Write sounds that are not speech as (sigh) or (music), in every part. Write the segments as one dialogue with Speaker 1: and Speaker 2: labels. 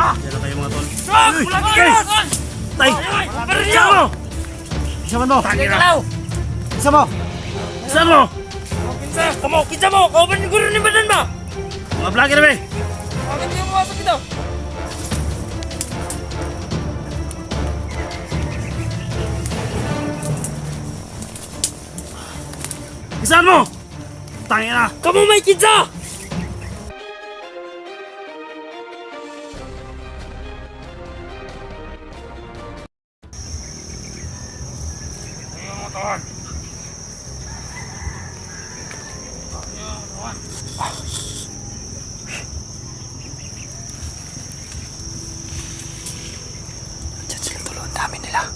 Speaker 1: Yan na kayo mga tol.
Speaker 2: Walang gas!
Speaker 1: Tay! Isa mo! Isa mo! Isa mo! Isa mo!
Speaker 2: Kinsa! Kamo! Kinsa mo! Kauban ni guro ni badan ba?
Speaker 1: Mga vlogger na be!
Speaker 2: Bakit niyo?
Speaker 1: Isa mo! Tangin na!
Speaker 2: Kamu may kinsa!
Speaker 3: Dami nila.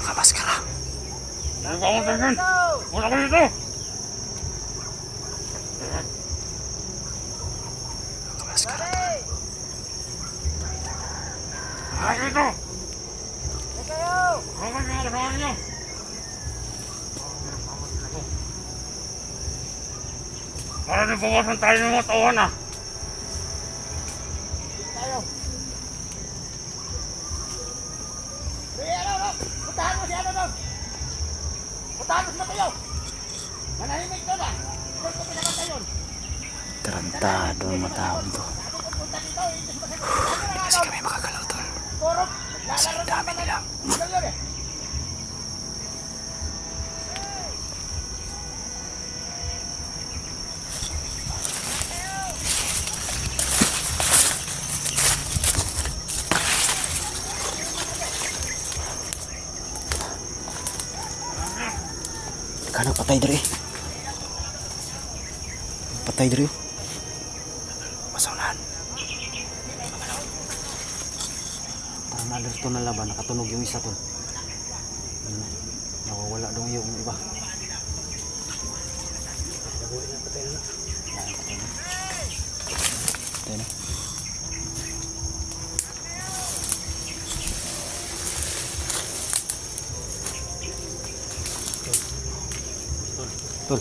Speaker 3: Nakamaskara.
Speaker 2: Wala ko dito!
Speaker 3: Nakamaskara.
Speaker 2: Dito! Wala ko dito! Wala ko dito! Para di bawasan tayo ng mga tawahan ah!
Speaker 4: Puntahan mo si ano doon! Puntahan mo sila kayo! Manahimik doon ah! Doon ko pinakanta yun!
Speaker 3: Tarantado ang mga tao to. Hindi kasi kami makagalaw.
Speaker 4: Puro!
Speaker 3: Kasi ang dami nila. Patay diri? Patay diri. Masaunahan. Parang nalerto na laban, nakatunog yung isa tol. Ano, Nawawala dong yung iba. Patay na. Patay na. Tol,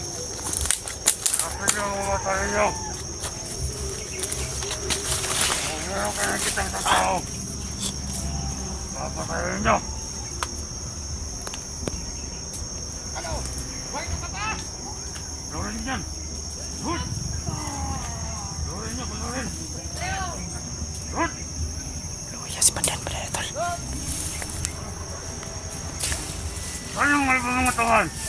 Speaker 2: Kapag yung mamatay nyo! Meron kayo kitang tao! Papatayin nyo!
Speaker 4: Ano? Huwag ka pa!
Speaker 2: Lurin dyan! Good! Lurin nyo, lurin! Good!
Speaker 3: luya si Pandan pala tol.
Speaker 2: Kayong may pangangatawan!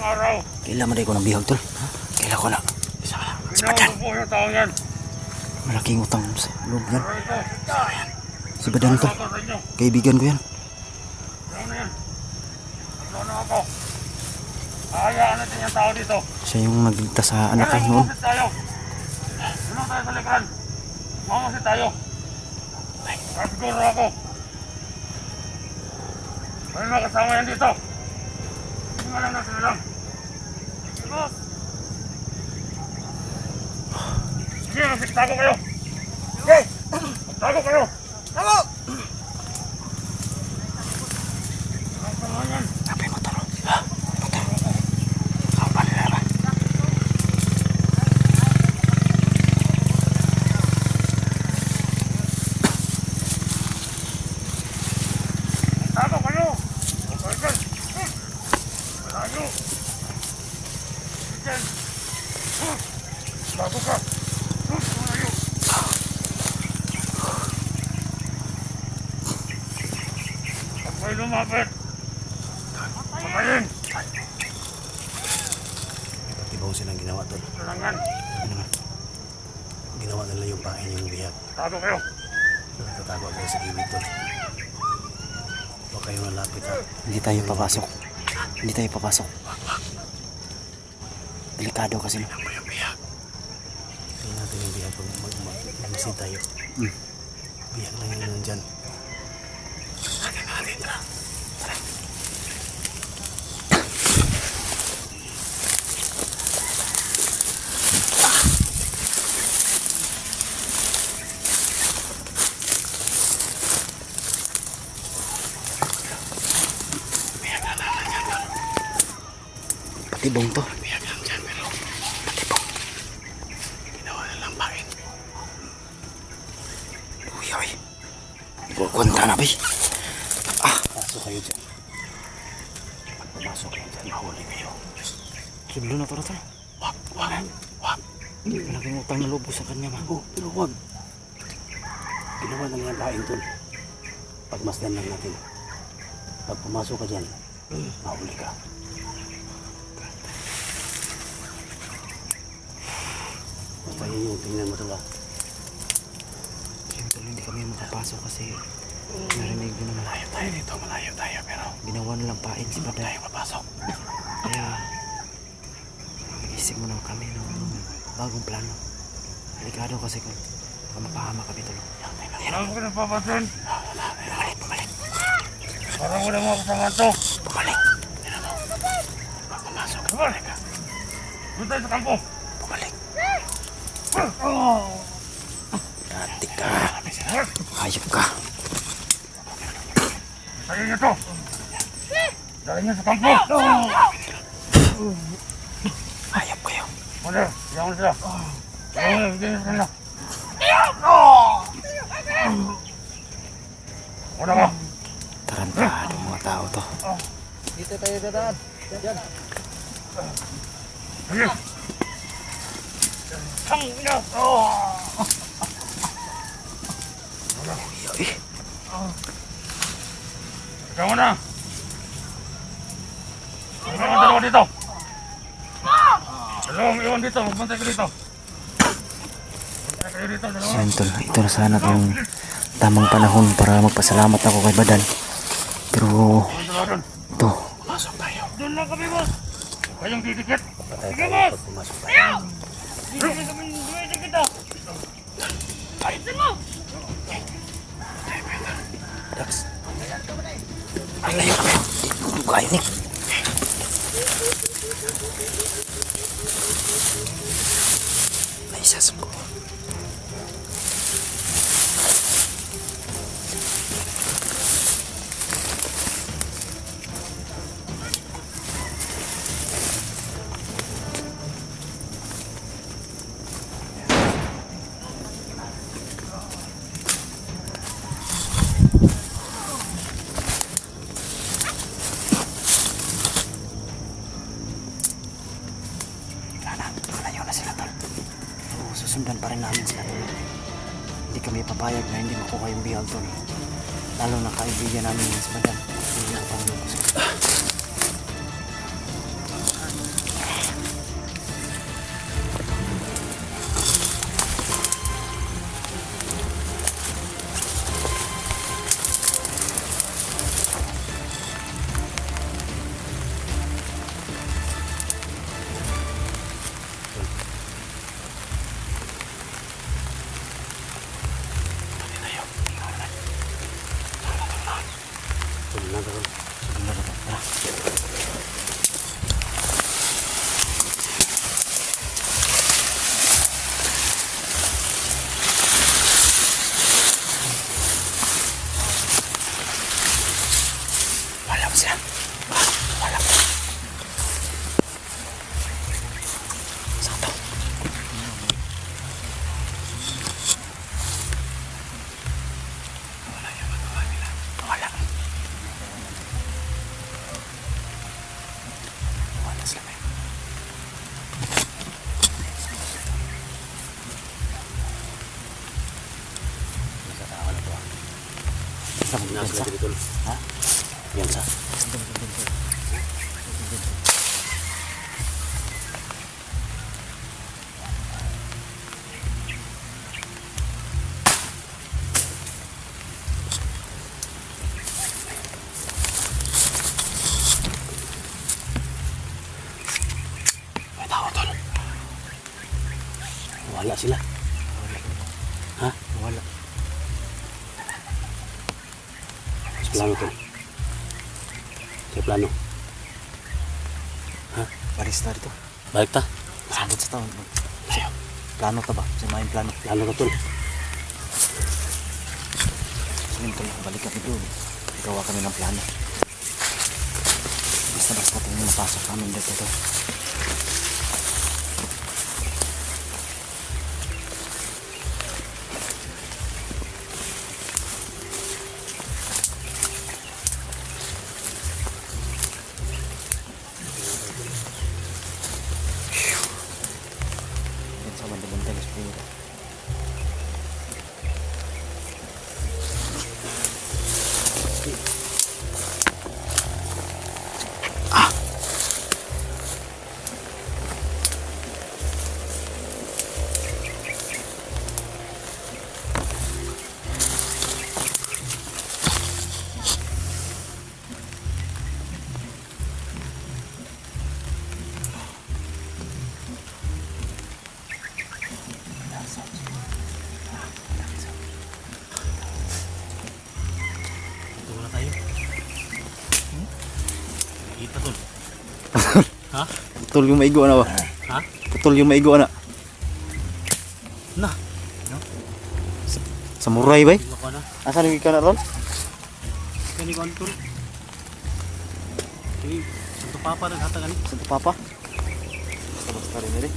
Speaker 3: Kailan mo ko ng bihag tol. Kailan ko na. Isa ka lang. Si
Speaker 2: Ginawa
Speaker 3: Badan.
Speaker 2: ko po yung taong yan!
Speaker 3: Malaking utang sa loob yan. Si Badan tol.
Speaker 2: inyo!
Speaker 3: Kaibigan ko yan.
Speaker 2: Ano yan? Ano? Hayaan natin yung tao dito!
Speaker 3: Siya yung nagligtas sa anak ko noon.
Speaker 2: Tayo! Ano tayo sa likuran? Mamasid tayo! Kasiguro ako! May mga kasama yan dito! Hindi nga lang natin alam! Sige, magtago kayo!
Speaker 4: Sige! (clears throat)
Speaker 2: Tago kayo!
Speaker 4: Tamo!
Speaker 2: Ang pangalan yan!
Speaker 3: Apa yung motor? Ha? Motor? Kau pa nila ba?
Speaker 2: Tago kayo! Okay, dyan! Malayo! Dyan! Tago ka! Malayo! Huwag kayo lumapit! Patayin!
Speaker 1: Ibaw silang ginawa tol.
Speaker 2: Kailangan!
Speaker 1: Ginawa nila yung pain yung bihag.
Speaker 2: Tago kayo!
Speaker 1: Nagtatago kayo sa gilid tol. Huwag kayong lalapit ha.
Speaker 3: Hindi tayo papasok. Hindi tayo papasok. Delikado kasi. no?
Speaker 1: yung bihag. Tingnan natin yung bihag pag mag mag mag tayo.
Speaker 3: Hmm.
Speaker 1: Bihag lang yung nandyan.
Speaker 3: Patibong to.
Speaker 1: Biyak lang dyan, pero patibong. Ginawa na lang pain.
Speaker 3: Uy, uy. Kukunta na, bay.
Speaker 1: Pasok kayo dyan. Pag pumasok kayo dyan, mahuli kayo.
Speaker 3: Sudlo na na to.
Speaker 1: Wag, wag, wag.
Speaker 3: Malaking utang na lobo sa kanya, ma.
Speaker 1: Oh, pero wag. Ginawa na lang pain tol. Pagmasdan lang natin. Pag pumasok ka dyan, mahuli ka. Basta yun yung tingnan mo ah.
Speaker 3: Siyempre, hindi kami makapasok kasi narinig ko naman.
Speaker 1: Malayo tayo dito, malayo tayo, pero
Speaker 3: Ginawa na lang pain si Baday.
Speaker 1: tayo mapasok.
Speaker 3: Kaya, isip mo na kami ng bagong plano. Delikado kasi kung baka mapahama kami tuloy.
Speaker 2: Wala ko napapansin.
Speaker 3: Bumalik, bumalik,
Speaker 2: Parang wala mga kasama to.
Speaker 3: bumalik,
Speaker 1: Pag pumasok ka,
Speaker 2: Bumalik ka. Doon tayo sa kampo.
Speaker 3: Dati ka. Hayop ka.
Speaker 2: Tayo niyo to. Dali niyo sa kampo.
Speaker 3: Hayop kayo.
Speaker 2: Wala, iyan mo sila. Niyo sa kanila. Wala ka.
Speaker 3: Tarantado mga tao to.
Speaker 4: Dito tayo dadaan. Yan.
Speaker 2: Sige. Tang ina. Oh. Ikaw na. Mo dalawa dito. Dalawang iwan dito. Magbantay ka dito.
Speaker 3: Yan tol, ito na sana yung tamang panahon para magpasalamat ako kay Badan. Pero ito,
Speaker 1: pumasok tayo.
Speaker 2: Doon lang kami, boss. Kayong didikit. Sige, boss.
Speaker 1: pumasok tayo.
Speaker 2: Ah.
Speaker 3: Kayo, Nick. Naisas ko. Wala na hindi makuha yung bihal tol. Lalo na kaibigan namin yung Badan. Hindi na Sa
Speaker 1: plano.
Speaker 3: Barista dito.
Speaker 1: Balik ta.
Speaker 3: Sabot sa taon.
Speaker 1: Layo.
Speaker 3: Plano ta ba? Sa main plano.
Speaker 1: Plano ka tol.
Speaker 3: Ko lang, balik kami doon. Gawa kami ng plano. Basta-basta tayo napasok namin dito to. Putol yung maigo na ba?
Speaker 1: Ha?
Speaker 3: Putol yung maigo na.
Speaker 1: Na.
Speaker 3: Samurai ba?
Speaker 1: Tingnan ko na.
Speaker 3: Asan yung ikaw na ron?
Speaker 1: Kani ko tol. Ini santo papa nang hatagan.
Speaker 3: Sa papa? Basta basta rin na rin.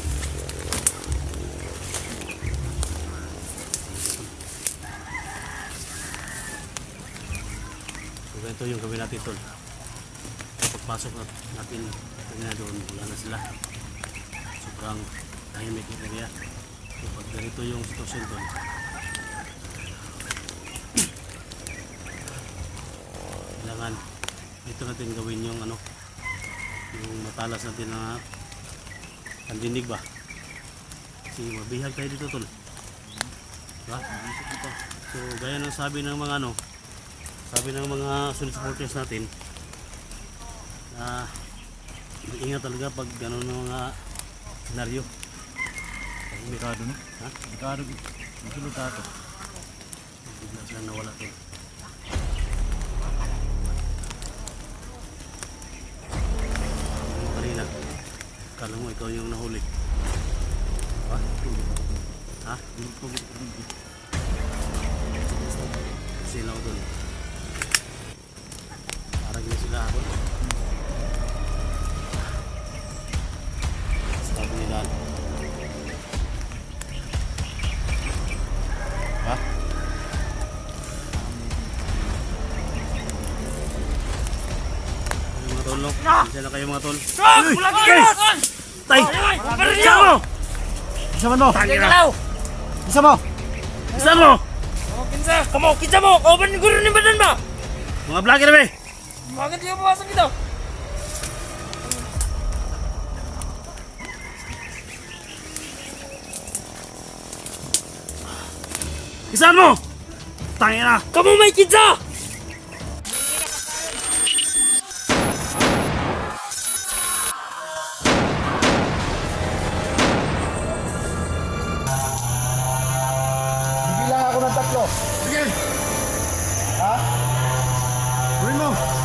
Speaker 1: So ganito yung gawin natin tol. Pagpasok nat- natin kanina doon, wala na sila. Sobrang tahimik yung area. So pag ganito yung sitwasyon tol, (clears throat) kailangan dito natin gawin yung ano, yung matalas natin na pandinig ba? Kasi mabihag tayo dito tol. Diba? So gaya ng sabi ng mga ano, sabi ng mga solid supporters natin na ingat talaga pag gano'n ng mga senaryo. Delikado no? Ha? Delikado. Masulot ato. Bigla silang nawala to. Ano kanina? Kala mo ikaw yung nahuli. Ha? Ha? Sila ko doon. Parang yun sila ako. Diyan na kayo mga tol. Tay! Isa mo!
Speaker 3: Isa mo! Isa mo!
Speaker 1: Isa mo!
Speaker 2: Kinsa! Kamo, kinsa mo! Kauban ni guru ni badan ba?
Speaker 1: Mga vlogger ba?
Speaker 2: Bakit di ka pumasok dito?
Speaker 1: Isahan mo! Tangin na!
Speaker 2: Kamu may kinsa!
Speaker 3: Tatlo. Sige! Ha? Gawin mo!